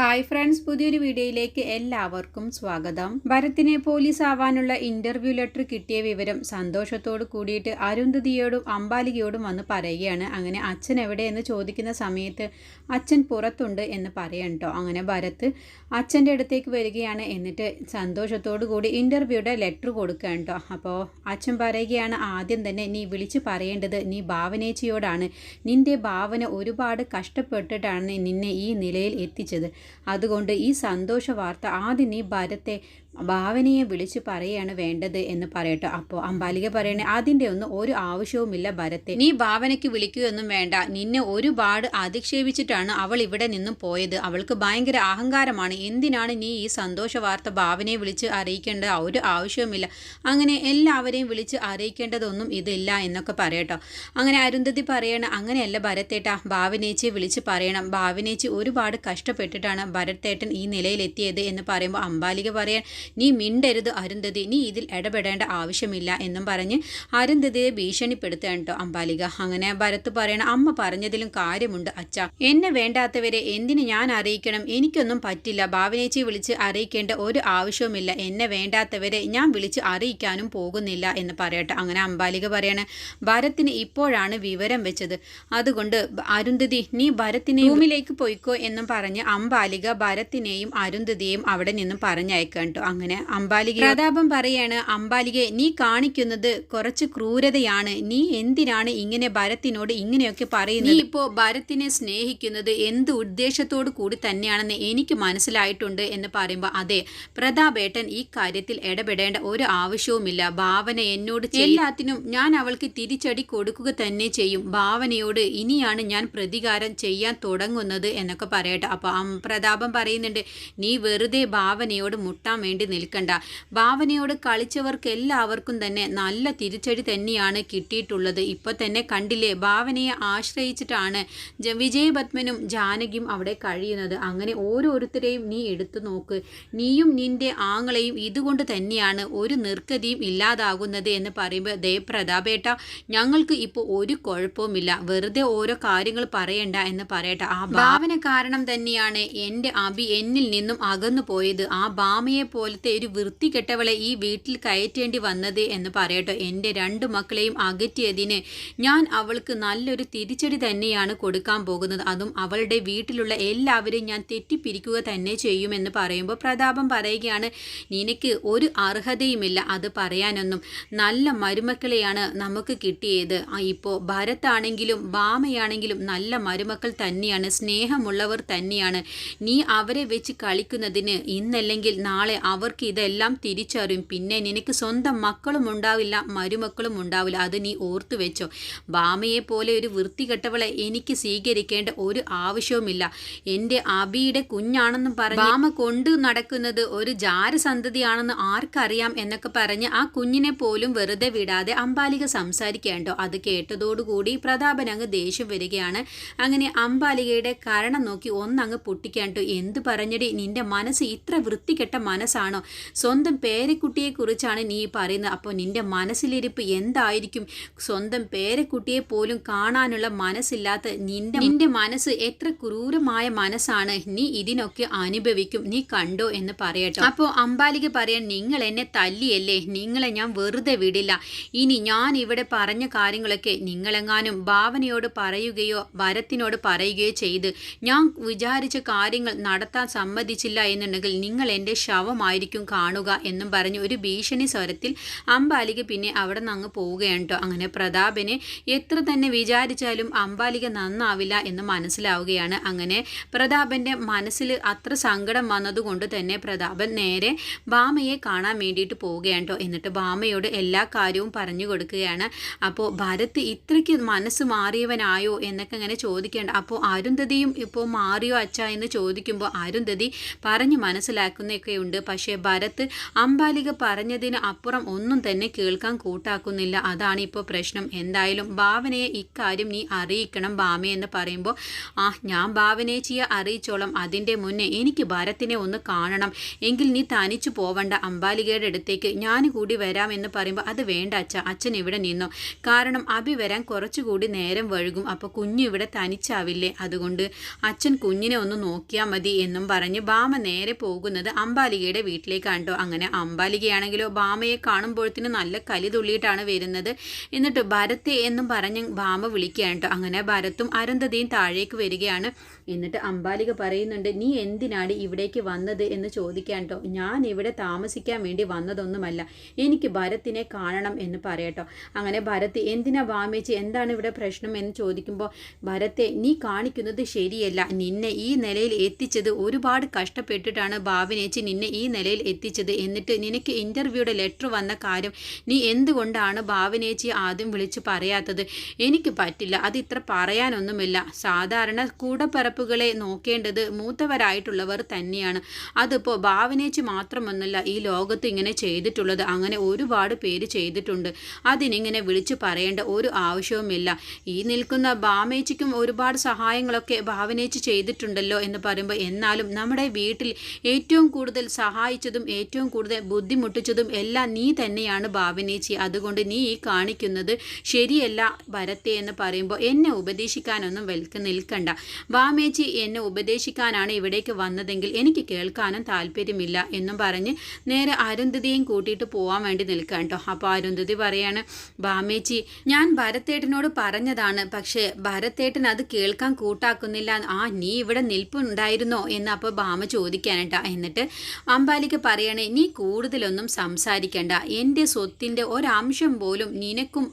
Hi friends പുതിയൊരു വീഡിയോയിലേക്ക് എല്ലാവർക്കും സ്വാഗതം. ഭരത്തിനെ പോലീസ് ആവാനുള്ള ഇന്റർവ്യൂ ലെറ്റർ കിട്ടിയ വിവരം സന്തോഷത്തോട് കൂടിയിട്ട് അരുന്ധതിയോടും അമ്പാലികയോടും വന്ന് പറയുകയാണ്. അങ്ങനെ അച്ഛൻ എവിടെയെന്ന് ചോദിക്കുന്ന സമയത്ത് അച്ഛൻ പുറത്തുണ്ട് എന്ന് പറയണ്ടോ കേട്ടോ അങ്ങനെ ഭരത്ത് അച്ഛന്റെ അടുത്തേക്ക് വരികയാണ്. എന്നിട്ട് സന്തോഷത്തോടു കൂടി ഇന്റർവ്യൂയുടെ ലെറ്റർ കൊടുക്കുകയാണ് അപ്പോൾ അച്ഛൻ പറയുകയാണ് ആദ്യം തന്നെ നീ വിളിച്ച് പറയേണ്ടത് നീ ഭാവനേച്ചിയോടാണ്. നിന്റെ ഭാവന ഒരുപാട് കഷ്ടപ്പെട്ടിട്ടാണ് നിന്നെ ഈ നിലയിൽ എത്തിച്ചത്. അതുകൊണ്ട് ഈ സന്തോഷ വാർത്ത ആദ്യം നീ ഭരത്തെ ഭാവനയെ വിളിച്ച് പറയുകയാണ് വേണ്ടത് എന്ന് പറയട്ടോ. അപ്പോൾ അമ്പാലിക പറയണേ അതിന്റെ ഒന്നും ഒരു ആവശ്യവുമില്ല ഭരത്തെ. നീ ഭാവനയ്ക്ക് വിളിക്കുകയൊന്നും വേണ്ട. നിന്നെ ഒരുപാട് അധിക്ഷേപിച്ചിട്ടാണ് അവൾ ഇവിടെ നിന്നും പോയത്. അവൾക്ക് ഭയങ്കര അഹങ്കാരമാണ്. എന്തിനാണ് നീ ഈ സന്തോഷ വാർത്ത ഭാവനയെ വിളിച്ച് അറിയിക്കേണ്ട? ഒരു ആവശ്യവുമില്ല. അങ്ങനെ എല്ലാവരെയും വിളിച്ച് അറിയിക്കേണ്ടതൊന്നും ഇതില്ല എന്നൊക്കെ പറയട്ടോ. അങ്ങനെ അരുന്ധതി പറയണ അങ്ങനെയല്ല ഭരത്തേട്ടാ ഭാവനേച്ചിയെ വിളിച്ച് പറയണം. ഭാവനേച്ചി ഒരുപാട് കഷ്ടപ്പെട്ടിട്ടാണ് ഭരത്തേട്ടൻ ഈ നിലയിലെത്തിയത് എന്ന് പറയുമ്പോൾ അമ്പാലിക പറയാൻ നീ മിണ്ടരുത് അരുന്ധതി നീ ഇതിൽ ഇടപെടേണ്ട ആവശ്യമില്ല എന്നും പറഞ്ഞ് അരുന്ധതിയെ ഭീഷണിപ്പെടുത്തുകയാണ് കേട്ടോ അമ്പാലിക. അങ്ങനെ ഭരത്ത് പറയണ അമ്മ പറഞ്ഞതിലും കാര്യമുണ്ട് അച്ഛ. എന്നെ വേണ്ടാത്തവരെ എന്തിന് ഞാൻ അറിയിക്കണം? എനിക്കൊന്നും പറ്റില്ല. ഭാവനേച്ചി വിളിച്ച് അറിയിക്കേണ്ട ഒരു ആവശ്യവുമില്ല. എന്നെ വേണ്ടാത്തവരെ ഞാൻ വിളിച്ച് അറിയിക്കാനും പോകുന്നില്ല എന്ന് പറയട്ടെ. അങ്ങനെ അമ്പാലിക പറയണ ഭരത്തിന് ഇപ്പോഴാണ് വിവരം വെച്ചത്. അതുകൊണ്ട് അരുന്ധതി നീ ഭരത്തിനെ റൂമിലേക്ക് പോയിക്കോ എന്നും പറഞ്ഞ് അമ്പാലിക ഭരത്തിനെയും അരുന്ധതിയെയും അവിടെ നിന്നും പറഞ്ഞയക്കാം കേട്ടോ അങ്ങനെ അമ്പാലിക പ്രതാപം പറയാണ് അമ്പാലികെ നീ കാണിക്കുന്നത് കുറച്ച് ക്രൂരതയാണ്. നീ എന്തിനാണ് ഇങ്ങനെ ഭരത്തിനോട് ഇങ്ങനെയൊക്കെ പറയുന്നത്? നീ ഇപ്പോ ഭരത്തിനെ സ്നേഹിക്കുന്നത് എന്ത് ഉദ്ദേശത്തോടു കൂടി തന്നെയാണെന്ന് എനിക്ക് മനസ്സിലായിട്ടുണ്ട് എന്ന് പറയുമ്പോൾ അതെ പ്രതാപേട്ടൻ ഈ കാര്യത്തിൽ ഇടപെടേണ്ട ഒരു ആവശ്യവുമില്ല. ഭാവന എന്നോട് എല്ലാത്തിനും ഞാൻ അവൾക്ക് തിരിച്ചടി കൊടുക്കുക തന്നെ ചെയ്യും. ഭാവനയോട് ഇനിയാണ് ഞാൻ പ്രതികാരം ചെയ്യാൻ തുടങ്ങുന്നത് എന്നൊക്കെ പറയട്ടെ. അപ്പോൾ പ്രതാപം പറയുന്നുണ്ട് നീ വെറുതെ ഭാവനയോട് മുട്ടാൻ വേണ്ടി നിൽക്കണ്ട. ഭാവനയോട് കളിച്ചവർക്ക് എല്ലാവർക്കും തന്നെ നല്ല തിരിച്ചടി തന്നെയാണ് കിട്ടിയിട്ടുള്ളത്. ഇപ്പോൾ തന്നെ കണ്ടില്ലേ ഭാവനയെ ആശ്രയിച്ചിട്ടാണ് വിജയ് പത്മനും ജാനകിയും അവിടെ കഴിയുന്നത്. അങ്ങനെ ഓരോരുത്തരെയും നീ എടുത്തു നോക്ക്. നീയും നിന്റെ ആങ്ങളെയും ഇതുകൊണ്ട് തന്നെയാണ് ഒരു നിർഗതിയും ഇല്ലാതാകുന്നത് എന്ന് പറയുമ്പോൾ ദേ പ്രതാപേട്ട ഞങ്ങൾക്ക് ഇപ്പോൾ ഒരു കുഴപ്പവുമില്ല. വെറുതെ ഓരോ കാര്യങ്ങൾ പറയണ്ട എന്ന് പറയട്ടെ. ആ ഭാവന കാരണം തന്നെയാണ് എന്റെ അഭി എന്നിൽ നിന്നും അകന്നു പോയത് ആ ഭാമയെ പോലത്തെ ഒരു വൃത്തികെട്ടവളെ ഈ വീട്ടിൽ കയറ്റേണ്ടി വന്നത് എന്ന് പറയട്ടോ. എന്റെ രണ്ട് മക്കളെയും അകറ്റിയതിന് ഞാൻ അവൾക്ക് നല്ലൊരു തിരിച്ചടി തന്നെയാണ് കൊടുക്കാൻ പോകുന്നത്. അതും അവളുടെ വീട്ടിലുള്ള എല്ലാവരെയും ഞാൻ തെറ്റിപ്പിരിക്കുക തന്നെ ചെയ്യുമെന്ന് പറയുമ്പോൾ പ്രതാപം പറയുകയാണ് നിനക്ക് ഒരു അർഹതയുമില്ല അത് പറയാനൊന്നും. നല്ല മരുമക്കളെയാണ് നമുക്ക് കിട്ടിയത്. ഇപ്പോൾ ഭരത്താണെങ്കിലും ഭാമയാണെങ്കിലും നല്ല മരുമക്കൾ തന്നെയാണ് സ്നേഹമുള്ളവർ തന്നെയാണ്. നീ അവരെ വെച്ച് കളിക്കുന്നതിന് ഇന്നല്ലെങ്കിൽ നാളെ അവർക്ക് ഇതെല്ലാം തിരിച്ചറിയും. പിന്നെ നിനക്ക് സ്വന്തം മക്കളും ഉണ്ടാവില്ല മരുമക്കളും ഉണ്ടാവില്ല. അത് നീ ഓർത്തു വെച്ചോ. ബാമയെ പോലെ ഒരു വൃത്തികെട്ടവളെ എനിക്ക് സ്വീകരിക്കേണ്ട ഒരു ആവശ്യവുമില്ല. എന്റെ അബിയുടെ കുഞ്ഞാണെന്നും പറഞ്ഞ് ബാമ കൊണ്ടു നടക്കുന്നത് ഒരു ജാരസന്തതിയാണെന്ന് ആർക്കറിയാം എന്നൊക്കെ പറഞ്ഞ് ആ കുഞ്ഞിനെ പോലും വെറുതെ വിടാതെ അമ്പാലിക സംസാരിക്കേണ്ടോ? അത് കേട്ടതോടുകൂടി പ്രതാപൻ അങ്ങ് ദേഷ്യം വരികയാണ്. അങ്ങനെ അമ്പാലികയുടെ കരണം നോക്കി ഒന്നങ്ങ് പൊട്ടിക്കാണ്ടോ? എന്ത് പറഞ്ഞടി? നിന്റെ മനസ്സ് ഇത്ര വൃത്തികെട്ട മനസ്സാണോ. സ്വന്തം പേരക്കുട്ടിയെക്കുറിച്ചാണ് നീ പറയുന്നത്. അപ്പോൾ നിന്റെ മനസ്സിലിരിപ്പ് എന്തായിരിക്കും? സ്വന്തം പേരക്കുട്ടിയെ പോലും കാണാനുള്ള മനസ്സില്ലാത്ത നിന്റെ നിന്റെ മനസ്സ് എത്ര ക്രൂരമായ മനസ്സാണ്. നീ ഇതിനൊക്കെ അനുഭവിക്കും. നീ കണ്ടോ എന്ന് പറയട്ടോ. അപ്പോൾ അമ്പാലിക പറയാൻ നിങ്ങൾ എന്നെ തല്ലിയല്ലേ? നിങ്ങളെ ഞാൻ വെറുതെ വിടില്ല. ഇനി ഞാൻ ഇവിടെ പറഞ്ഞ കാര്യങ്ങളൊക്കെ നിങ്ങളെങ്ങാനും ഭാവനയോട് പറയുകയോ വരത്തിനോട് പറയുകയോ ചെയ്ത് ഞാൻ വിചാരിച്ച കാര്യങ്ങൾ നടത്താൻ സമ്മതിച്ചില്ല എന്നുണ്ടെങ്കിൽ നിങ്ങൾ എന്റെ ശവമായിരിക്കും കാണുക എന്നും പറഞ്ഞ് ഒരു ഭീഷണി സ്വരത്തിൽ അമ്പാലിക പിന്നെ അവിടെ നിന്ന് അങ്ങ് പോവുകയാണ് അങ്ങനെ പ്രതാപനെ എത്ര തന്നെ വിചാരിച്ചാലും അമ്പാലിക നന്നാവില്ല എന്ന് മനസ്സിലാവുകയാണ്. അങ്ങനെ പ്രതാപന്റെ മനസ്സിൽ അത്ര സങ്കടം വന്നതുകൊണ്ട് തന്നെ പ്രതാപൻ നേരെ ഭാമയെ കാണാൻ വേണ്ടിയിട്ട് പോവുകയാണ് എന്നിട്ട് ഭാമയോട് എല്ലാ കാര്യവും പറഞ്ഞു കൊടുക്കുകയാണ്. അപ്പോൾ ഭരത് ഇത്രയ്ക്ക് മനസ്സ് മാറിയവനായോ? എന്നൊക്കെ അങ്ങനെ ചോദിക്കേണ്ട. അപ്പോൾ അരുന്ധതിയും ഇപ്പോൾ മാറിയോ അച്ഛ? എന്ന് ചോദിക്കുമ്പോൾ അരുന്ധതി പറഞ്ഞ് മനസ്സിലാക്കുന്നൊക്കെയുണ്ട്. പക്ഷേ പക്ഷേ ഭരത് അംബാലിക പറഞ്ഞതിന് അപ്പുറം ഒന്നും തന്നെ കേൾക്കാൻ കൂട്ടാക്കുന്നില്ല. അതാണ് ഇപ്പോൾ പ്രശ്നം. എന്തായാലും ഭാവനയെ ഇക്കാര്യം നീ അറിയിക്കണം ഭാമയെന്ന് പറയുമ്പോൾ ആ ഞാൻ ഭാവനേച്ചിയെ അറിയിച്ചോളാം. അതിന്റെ മുന്നേ എനിക്ക് ഭരത്തിനെ ഒന്ന് കാണണം. എങ്കിൽ നീ തനിച്ചു പോവണ്ട. അംബാലികയുടെ അടുത്തേക്ക് ഞാൻ കൂടി വരാമെന്ന് എന്ന് പറയുമ്പോൾ അത് വേണ്ട അച്ഛ. അച്ഛൻ ഇവിടെ നിന്നു. കാരണം അഭി വരാൻ കുറച്ചുകൂടി നേരം വഴുകും അപ്പോൾ കുഞ്ഞു ഇവിടെ തനിച്ചാവില്ലേ? അതുകൊണ്ട് അച്ഛൻ കുഞ്ഞിനെ ഒന്ന് നോക്കിയാൽ മതി എന്നും പറഞ്ഞ് ഭാമ നേരെ പോകുന്നത് അംബാലികയുടെ വീട്ടിലേക്കാണ് കേട്ടോ അങ്ങനെ അമ്പാലികയാണെങ്കിലോ ഭാമയെ കാണുമ്പോഴത്തിന് നല്ല കലി തുള്ളിയിട്ടാണ് വരുന്നത്. എന്നിട്ട് ഭരത്തെ എന്നും പറഞ്ഞ് ഭാമ വിളിക്കുകയാണ് അങ്ങനെ ഭരത്തും അരുന്ധതിയും താഴേക്ക് വരികയാണ്. എന്നിട്ട് അമ്പാലിക പറയുന്നുണ്ട് നീ എന്തിനാണ് ഇവിടേക്ക് വന്നത്? എന്ന് ചോദിക്കാൻ കേട്ടോ. ഞാൻ ഇവിടെ താമസിക്കാൻ വേണ്ടി വന്നതൊന്നുമല്ല. എനിക്ക് ഭരത്തിനെ കാണണം എന്ന് പറയട്ടോ അങ്ങനെ ഭരത് എന്തിനാ വാമേച്ചി എന്താണ് ഇവിടെ പ്രശ്നം? എന്ന് ചോദിക്കുമ്പോൾ ഭരത്തെ നീ കാണിക്കുന്നത് ശരിയല്ല. നിന്നെ ഈ നിലയിൽ എത്തിച്ചത് ഒരുപാട് കഷ്ടപ്പെട്ടിട്ടാണ് ഭാവിനേച്ചി. നിന്നെ ഈ നിലയിൽ എത്തിച്ചത്. എന്നിട്ട് നിനക്ക് ഇന്റർവ്യൂയുടെ ലെറ്റർ വന്ന കാര്യം നീ എന്തുകൊണ്ടാണ് ഭാവനേച്ചി ആദ്യം വിളിച്ചു പറയാത്തത്? എനിക്ക് പറ്റില്ല. അത് ഇത്ര പറയാനൊന്നുമില്ല. സാധാരണ കൂടപ്പറപ്പുകളെ നോക്കേണ്ടത് മൂത്തവരായിട്ടുള്ളവർ തന്നെയാണ്. അതിപ്പോൾ ഭാവനേച്ചി മാത്രമൊന്നുമല്ല ഈ ലോകത്ത് ഇങ്ങനെ ചെയ്തിട്ടുള്ളത്. അങ്ങനെ ഒരുപാട് പേര് ചെയ്തിട്ടുണ്ട്. അതിനിങ്ങനെ വിളിച്ചു പറയേണ്ട ഒരു ആവശ്യവുമില്ല. ഈ നിൽക്കുന്ന ഭാമേച്ചിക്കും ഒരുപാട് സഹായങ്ങളൊക്കെ ഭാവനേച്ചി ചെയ്തിട്ടുണ്ടല്ലോ എന്ന് പറയുമ്പോൾ എന്നാലും നമ്മുടെ വീട്ടിൽ ഏറ്റവും കൂടുതൽ സഹായിച്ചതും ഏറ്റവും കൂടുതൽ ബുദ്ധിമുട്ടിച്ചതും എല്ലാം നീ തന്നെയാണ് ഭാവനേച്ചി. അതുകൊണ്ട് നീ ഈ കാണിക്കുന്നത് ശരിയല്ല ഭരത്തെ എന്ന് പറയുമ്പോൾ എന്നെ ഉപദേശിക്കാനൊന്നും വെൽക്ക് നിൽക്കണ്ട. വാമേച്ചി എന്നെ ഉപദേശിക്കാനാണ് ഇവിടേക്ക് വന്നതെങ്കിൽ എനിക്ക് കേൾക്കാനും താല്പര്യമില്ല എന്നും പറഞ്ഞ് നേരെ അരുന്ധതിയും കൂട്ടിയിട്ട് പോകാൻ വേണ്ടി നിൽക്കുക കേട്ടോ അപ്പോൾ അരുന്ധതി പറയാണ് വാമേച്ചി ഞാൻ ഭരത്തേട്ടനോട് പറഞ്ഞതാണ് പക്ഷേ ഭരത്തേട്ടൻ അത് കേൾക്കാൻ കൂട്ടാക്കുന്നില്ല. ആ നീ ഇവിടെ നിൽപ്പുണ്ടായിരുന്നോ? എന്ന് അപ്പോൾ ഭാമ ചോദിക്കാനട്ടാ എന്നിട്ട് അമ്പാലിക്ക് പറയണേ നീ കൂടുതലൊന്നും സംസാരിക്കണ്ട. എന്റെ സ്വത്തിന്റെ ഒരംശം പോലും നിനക്കും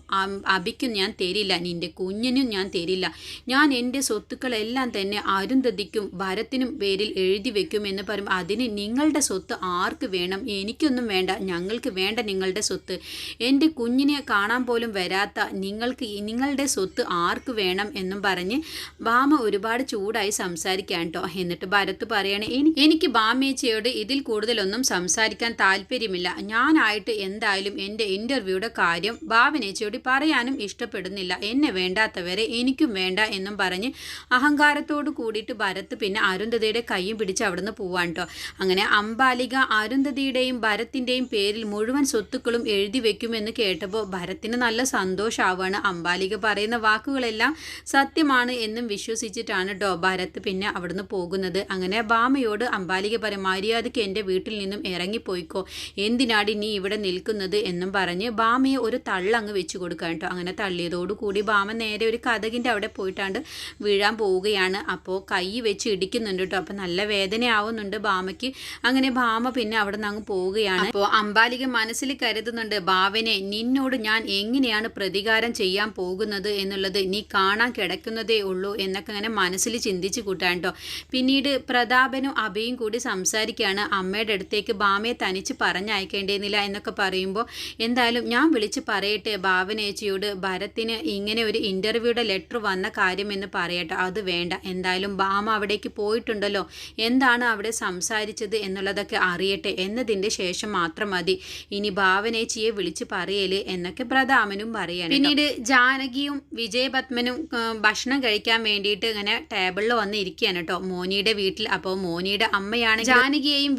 അഭിക്കും ഞാൻ തരില്ല. നിന്റെ കുഞ്ഞിനും ഞാൻ തരില്ല. ഞാൻ എന്റെ സ്വത്തുക്കളെല്ലാം തന്നെ അരുന്ധതിക്കും ഭരത്തിനും പേരിൽ എഴുതി വെക്കും എന്ന് പറയും. അതിന് നിങ്ങളുടെ സ്വത്ത് ആർക്ക് വേണം? എനിക്കൊന്നും വേണ്ട. ഞങ്ങൾക്ക് വേണ്ട നിങ്ങളുടെ സ്വത്ത്. എന്റെ കുഞ്ഞിനെ കാണാൻ പോലും വരാത്ത നിങ്ങൾക്ക് നിങ്ങളുടെ സ്വത്ത് ആർക്ക് വേണം എന്നും പറഞ്ഞ് ഭാമ ഒരുപാട് ചൂടായി സംസാരിക്കാൻ കേട്ടോ എന്നിട്ട് ഭരത്ത് പറയണേ എനിക്ക് ഭാമേച്ചയോട് ഇതിൽ കൂടുതലൊന്നും സംസാരിക്കാൻ താല്പര്യമില്ല. ഞാനായിട്ട് എന്തായാലും എന്റെ ഇന്റർവ്യൂയുടെ കാര്യം ഭാവനേച്ചയോട് പറയാനും ഇഷ്ടപ്പെടുന്നില്ല. എന്നെ വേണ്ടാത്തവരെ എനിക്കും വേണ്ട എന്നും പറഞ്ഞ് അഹങ്കാരത്തോട് കൂടിയിട്ട് ഭരത് പിന്നെ അരുന്ധതിയുടെ കൈയും പിടിച്ച് അവിടുന്ന് പോവാൻ കേട്ടോ അങ്ങനെ അംബാലിക അരുന്ധതിയുടെയും ഭരത്തിന്റെയും പേരിൽ മുഴുവൻ സ്വത്തുക്കളും എഴുതി വെക്കുമെന്ന് കേട്ടപ്പോൾ ഭരത്തിന് നല്ല സന്തോഷമാവാണ് അംബാലിക പറയുന്ന വാക്കുകളെല്ലാം സത്യമാണ് എന്നും വിശ്വസിച്ചിട്ടാണ് കേട്ടോ ഭരത് പിന്നെ അവിടുന്ന് പോകുന്നത്. അങ്ങനെ ബാമയോട് അംബാലിക പറയും മര്യാദയ്ക്ക് എന്റെ വീട്ടിൽ നിന്നും ഇറങ്ങിപ്പോയിക്കോ? എന്തിനാടി നീ ഇവിടെ നിൽക്കുന്നത് എന്നും പറഞ്ഞ് ബാമയെ ഒരു തള്ളങ്ങ് വെച്ച് കൊടുക്കാൻ കേട്ടോ. അങ്ങനെ തള്ളിയതോടുകൂടി ബാമ നേരെ ഒരു കഥകിന്റെ അവിടെ പോയിട്ടാണ്ട് വീഴാൻ പോവുകയാണ്. അപ്പോൾ കൈ വെച്ച് ഇടിക്കുന്നുണ്ട് കേട്ടോ. അപ്പോൾ നല്ല വേദനയാവുന്നുണ്ട് ബാമയ്ക്ക്. അങ്ങനെ ബാമ പിന്നെ അവിടെ നിന്ന് അങ്ങ് പോവുകയാണ്. അപ്പോൾ അമ്പാലിക മനസ്സിൽ കരുതുന്നുണ്ട് ബാവനെ നിന്നോട് ഞാൻ എങ്ങനെയാണ് പ്രതികാരം ചെയ്യാൻ പോകുന്നത് എന്നുള്ളത്? നീ കാണാൻ കിടക്കുന്നതേ ഉള്ളൂ എന്നൊക്കെ അങ്ങനെ മനസ്സിൽ ചിന്തിച്ച് കൂട്ടാൻ കേട്ടോ. പിന്നീട് പ്രതാപനും അഭയും കൂടി സംസാരിക്കുകയാണ് അമ്മയുടെ അടുത്തേക്ക് ബാമയെ തനിച്ച് പറഞ്ഞയക്കേണ്ടിയിരുന്നില്ല എന്നൊക്കെ പറയുമ്പോൾ എന്തായാലും ഞാൻ വിളിച്ച് പറയട്ടെ ഭാവനേച്ചിയോട് ഭരത്തിന് ഇങ്ങനെ ഒരു ഇന്റർവ്യൂയുടെ ലെറ്റർ വന്ന കാര്യം എന്ന് പറയട്ടെ. അത് വേണ്ട. എന്തായാലും ബാമ അവിടേക്ക് പോയിട്ടുണ്ടല്ലോ. എന്താണ് അവിടെ സംസാരിച്ചത് എന്നുള്ളതൊക്കെ അറിയട്ടെ. എന്നതിന്റെ ശേഷം മാത്രം മതി. ഇനി ഭാവനേച്ചിയെ വിളിച്ച് പറയൽ എന്നൊക്കെ പ്രധാമനും പറയാൻ പിന്നീട് ജാനകിയും വിജയപത്മനും ഭക്ഷണം കഴിക്കാൻ വേണ്ടിയിട്ട് ഇങ്ങനെ ടേബിളിൽ വന്ന് ഇരിക്കുകയാണ് കേട്ടോ മോനിയുടെ വീട്ടിൽ. അപ്പോൾ മോനിയുടെ അമ്മയാണ് ജാനകിയെയും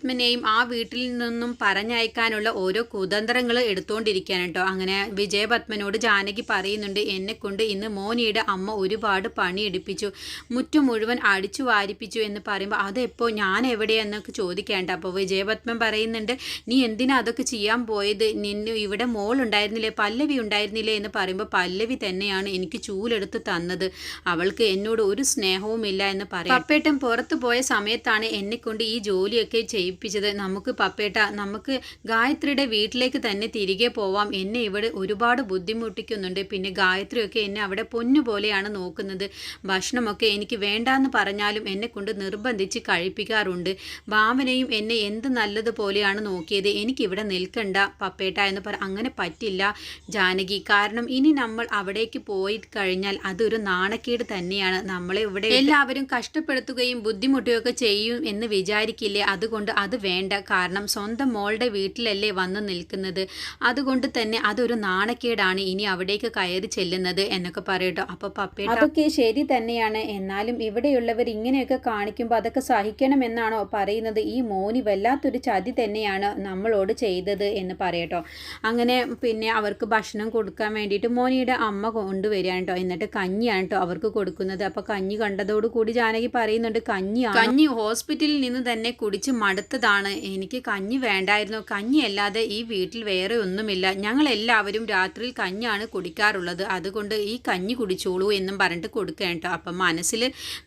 വിജയപത്മനെയും ആ വീട്ടിൽ നിന്നും പറഞ്ഞയക്കാനുള്ള ഓരോ കുതന്ത്രങ്ങൾ എടുത്തുകൊണ്ടിരിക്കുകയാണ് കേട്ടോ. അങ്ങനെ വിജയപത്മനോട് ജാനകി പറയുന്നുണ്ട് എന്നെ കൊണ്ട് ഇന്ന് മോനിയുടെ അമ്മ ഒരുപാട് പണിയെടുപ്പിച്ചു. മുറ്റം മുഴുവൻ അടിച്ചു വാരിപ്പിച്ചു എന്ന് പറയുമ്പോൾ അതെപ്പോൾ ഞാൻ എവിടെയെന്നൊക്കെ ചോദിക്കേണ്ട അപ്പോൾ വിജയപത്മൻ പറയുന്നുണ്ട് നീ എന്തിനാ അതൊക്കെ ചെയ്യാൻ പോയത്? നിന്നെ ഇവിടെ മോൾ ഉണ്ടായിരുന്നില്ലേ പല്ലവി ഉണ്ടായിരുന്നില്ലേ എന്ന് പറയുമ്പോൾ പല്ലവി തന്നെയാണ് എനിക്ക് ചൂലെടുത്ത് തന്നത്. അവൾക്ക് എന്നോട് ഒരു സ്നേഹവുമില്ല എന്ന് പറയും. പപ്പേട്ടൻ പുറത്തു പോയ സമയത്താണ് എന്നെ കൊണ്ട് ഈ ജോലിയൊക്കെ ചെയ്യിപ്പിച്ചത്. നമുക്ക് പപ്പേട്ട നമുക്ക് ഗായത്രിയുടെ വീട്ടിലേക്ക് തന്നെ തിരികെ പോവാം. എന്നെ ഇവിടെ ഒരുപാട് ബുദ്ധിമുട്ടിക്കുന്നുണ്ട്. പിന്നെ ഗായത്രിയൊക്കെ എന്നെ അവിടെ പൊന്നുപോലെയാണ് നോക്കുന്നത്. ഭക്ഷണമൊക്കെ എനിക്ക് വേണ്ടാന്ന് പറഞ്ഞാലും എന്നെ കൊണ്ട് നിർബന്ധിച്ച് കഴിപ്പിക്കാറുണ്ട്. ഭാവനയും എന്നെ എന്ത് നല്ലതുപോലെയാണ് നോക്കിയത്. എനിക്കിവിടെ നിൽക്കണ്ട പപ്പേട്ട എന്ന് പറ അങ്ങനെ പറ്റില്ല ജാനകി. കാരണം ഇനി നമ്മൾ അവിടേക്ക് പോയി കഴിഞ്ഞാൽ അതൊരു നാണക്കേട് തന്നെയാണ്. നമ്മളെ ഇവിടെ എല്ലാവരും കഷ്ടപ്പെടുത്തുകയും ബുദ്ധിമുട്ടുകയൊക്കെ ചെയ്യും എന്ന് വിചാരിക്കില്ലേ? അതുകൊണ്ട് അതുകൊണ്ട് അത് വേണ്ട. കാരണം സ്വന്തം മോളുടെ വീട്ടിലല്ലേ വന്ന് നിൽക്കുന്നത്. അതുകൊണ്ട് തന്നെ അതൊരു നാണക്കേടാണ് ഇനി അവിടേക്ക് കയറി ചെല്ലുന്നത് എന്നൊക്കെ പറയട്ടോ. അപ്പോൾ പപ്പേട്ട അതൊക്കെ ശരി തന്നെയാണ്. എന്നാലും ഇവിടെയുള്ളവർ ഇങ്ങനെയൊക്കെ കാണിക്കുമ്പോൾ അതൊക്കെ സഹിക്കണമെന്നാണോ പറയുന്നത്? ഈ മോനി വല്ലാത്തൊരു ചതി തന്നെയാണ് നമ്മളോട് ചെയ്തത് എന്ന് പറയട്ടോ. അങ്ങനെ പിന്നെ അവർക്ക് ഭക്ഷണം കൊടുക്കാൻ വേണ്ടിയിട്ട് മോനിയുടെ അമ്മ കൊണ്ടുവരികയാണ്? കേട്ടോ എന്നിട്ട് കഞ്ഞിയാണ് കേട്ടോ അവർക്ക് കൊടുക്കുന്നത്. അപ്പോൾ കഞ്ഞി കണ്ടതോടുകൂടി ജാനകി പറയുന്നുണ്ട് കഞ്ഞിയാണ്? കഞ്ഞി ഹോസ്പിറ്റലിൽ നിന്ന് തന്നെ കുടിച്ച് മടുത്തതാണ് എനിക്ക് കഞ്ഞി വേണ്ടായിരുന്നു. കഞ്ഞി അല്ലാതെ ഈ വീട്ടിൽ വേറെ ഒന്നുമില്ല. ഞങ്ങൾ എല്ലാവരും രാത്രിയിൽ കഞ്ഞാണ് കുടിക്കാറുള്ളത്. അതുകൊണ്ട് ഈ കഞ്ഞി കുടിച്ചോളൂ എന്നും പറഞ്ഞിട്ട് കൊടുക്കുക കേട്ടോ. അപ്പം മനസ്സിൽ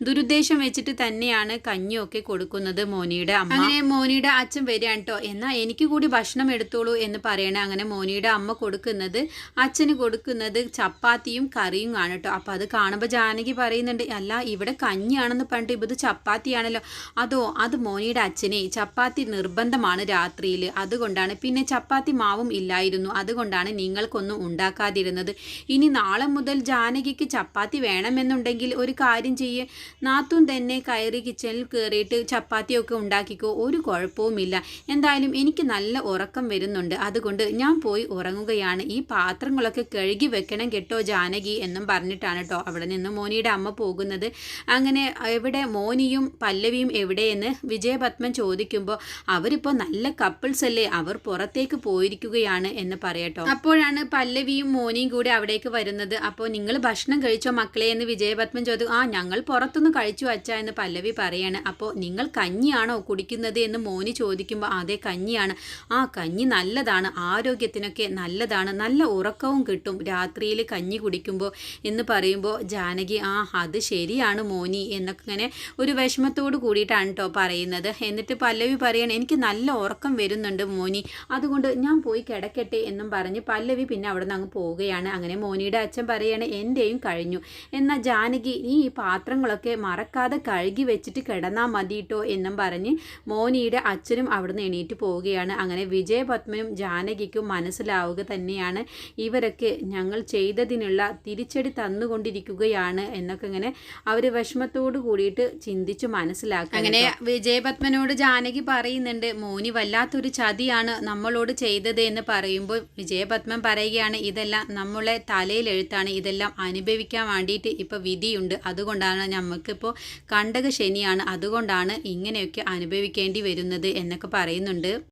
ദുരുദ്ദേശം വെച്ചിട്ട് തന്നെയാണ് കഞ്ഞിയൊക്കെ കൊടുക്കുന്നത് മോനിയുടെ അമ്മ. അങ്ങനെ മോനിയുടെ അച്ഛൻ വരികയാണ് കേട്ടോ. എന്നാൽ എനിക്ക് കൂടി ഭക്ഷണം എടുത്തോളൂ എന്ന് പറയണേ അങ്ങനെ മോനിയുടെ അമ്മ കൊടുക്കുന്നത് അച്ഛന് കൊടുക്കുന്നത് ചപ്പാത്തിയും കറിയും ആണ് കേട്ടോ. അപ്പം അത് കാണുമ്പോൾ ജാനകി പറയുന്നുണ്ട് അല്ല ഇവിടെ കഞ്ഞിയാണെന്ന് പറഞ്ഞിട്ട് ഇത് ചപ്പാത്തിയാണല്ലോ. അതോ അത് മോനിയുടെ അച്ഛനെ. ചപ്പാത്തി നിർബന്ധമാണ് രാത്രിയിൽ അതുകൊണ്ടാണ് പിന്നെ ചപ്പാത്തി മാവും ഇല്ലായിരുന്നു. അതുകൊണ്ടാണ് നിങ്ങൾക്കൊന്നും ഉണ്ടാക്കാതിരുന്നത്. ഇനി നാളെ മുതൽ ജാനകിക്ക് ചപ്പാത്തി വേണമെന്നുണ്ടെങ്കിൽ ഒരു കാര്യം ചെയ്യേ. നാത്തും തന്നെ കയറി കിച്ചണിൽ കയറിയിട്ട് ചപ്പാത്തിയൊക്കെ ഉണ്ടാക്കിക്കോ. ഒരു കുഴപ്പവുമില്ല. എന്തായാലും എനിക്ക് നല്ല ഉറക്കം വരുന്നുണ്ട്. അതുകൊണ്ട് ഞാൻ പോയി ഉറങ്ങുകയാണ്. ഈ പാത്രങ്ങളൊക്കെ കഴുകി വെക്കണം കേട്ടോ ജാനകി എന്നും പറഞ്ഞിട്ടാണ് കേട്ടോ അവിടെ നിന്ന് മോനിയുടെ അമ്മ പോകുന്നത്. അങ്ങനെ എവിടെ മോനിയും പല്ലവിയും എവിടെയെന്ന് വിജയപത്മൻ ചോദിക്കുമ്പോൾ അവരിപ്പോൾ നല്ല കപ്പിൾസ് അല്ലേ? അവർ പുറത്തേക്ക് പോയിരിക്കുകയാണ് എന്ന് പറയട്ടോ അപ്പോഴാണ് പല്ലവിയും മോനിയും കൂടി അവിടേക്ക് വരുന്നത്. അപ്പോൾ നിങ്ങൾ ഭക്ഷണം കഴിച്ചോ മക്കളെ എന്ന് വിജയപത്മൻ ചോദിച്ചു ആ ഞങ്ങൾ പുറത്തുനിന്ന് കഴിച്ചു അച്ഛ എന്ന് പല്ലവി പറയാണ്. അപ്പോൾ നിങ്ങൾ കഞ്ഞിയാണോ കുടിക്കുന്നത്? എന്ന് മോനി ചോദിക്കുമ്പോൾ അതെ കഞ്ഞിയാണ്. ആ കഞ്ഞി നല്ലതാണ്. ആരോഗ്യത്തിനൊക്കെ നല്ലതാണ്. നല്ല ഉറക്കവും കിട്ടും. രാത്രിയിൽ കഞ്ഞി കുടിക്കുമ്പോൾ എന്ന് പറയുമ്പോൾ ജാനകി ആ അത് ശരിയാണ് മോനി എന്നൊക്കെ ഇങ്ങനെ ഒരു വിഷമത്തോട് കൂടിയിട്ടാണ് കേട്ടോ പറയുന്നത്. എന്നിട്ട് പല്ലവി പറയണം എനിക്ക് നല്ല ഉറക്കം വരുന്നുണ്ട് മോനി. അതുകൊണ്ട് ഞാൻ പോയി കിടക്കട്ടെ എന്നും പറഞ്ഞ് പല്ലവി പിന്നെ അവിടെ നിന്ന് അങ്ങ് പോവുകയാണ്. അങ്ങനെ മോനിയുടെ അച്ഛൻ പറയാണ് എന്റെയും കഴിഞ്ഞു. എന്നാൽ ജാനകി നീ ഈ പാത്രങ്ങളൊക്കെ മറക്കാതെ കഴുകി വെച്ചിട്ട് കിടന്നാൽ മതിയിട്ടോ എന്നും പറഞ്ഞ് മോനിയുടെ അച്ഛനും അവിടുന്ന് എണീറ്റ് പോവുകയാണ്. അങ്ങനെ വിജയപത്മനും ജാനകിക്കും മനസ്സിലാവുക തന്നെയാണ് ഇവരൊക്കെ ഞങ്ങൾ ചെയ്തതിനുള്ള തിരിച്ചടി തന്നുകൊണ്ടിരിക്കുകയാണ് എന്നൊക്കെ ഇങ്ങനെ അവർ വിഷമത്തോട് കൂടിയിട്ട് ചിന്തിച്ച് മനസ്സിലാക്കുക അങ്ങനെ വിജയപത്മനോട് ജാനകി പറയുന്നുണ്ട് മോനി വല്ലാത്തൊരു ചതിയാണ് നമ്മളോട് ചെയ്തത് എന്ന് പറയുമ്പോൾ വിജയപത്മൻ പറയുകയാണ് ഇതെല്ലാം നമ്മളെ തലയിൽ എഴുത്താണ് ഇതെല്ലാം അനുഭവിക്കാൻ വേണ്ടിയിട്ട് ഇപ്പോൾ വിധിയുണ്ട്. അതുകൊണ്ടാണ് നമുക്കിപ്പോൾ കണ്ടക ശനിയാണ് അതുകൊണ്ടാണ് ഇങ്ങനെയൊക്കെ അനുഭവിക്കേണ്ടി വരുന്നത് എന്നൊക്കെ പറയുന്നുണ്ട്.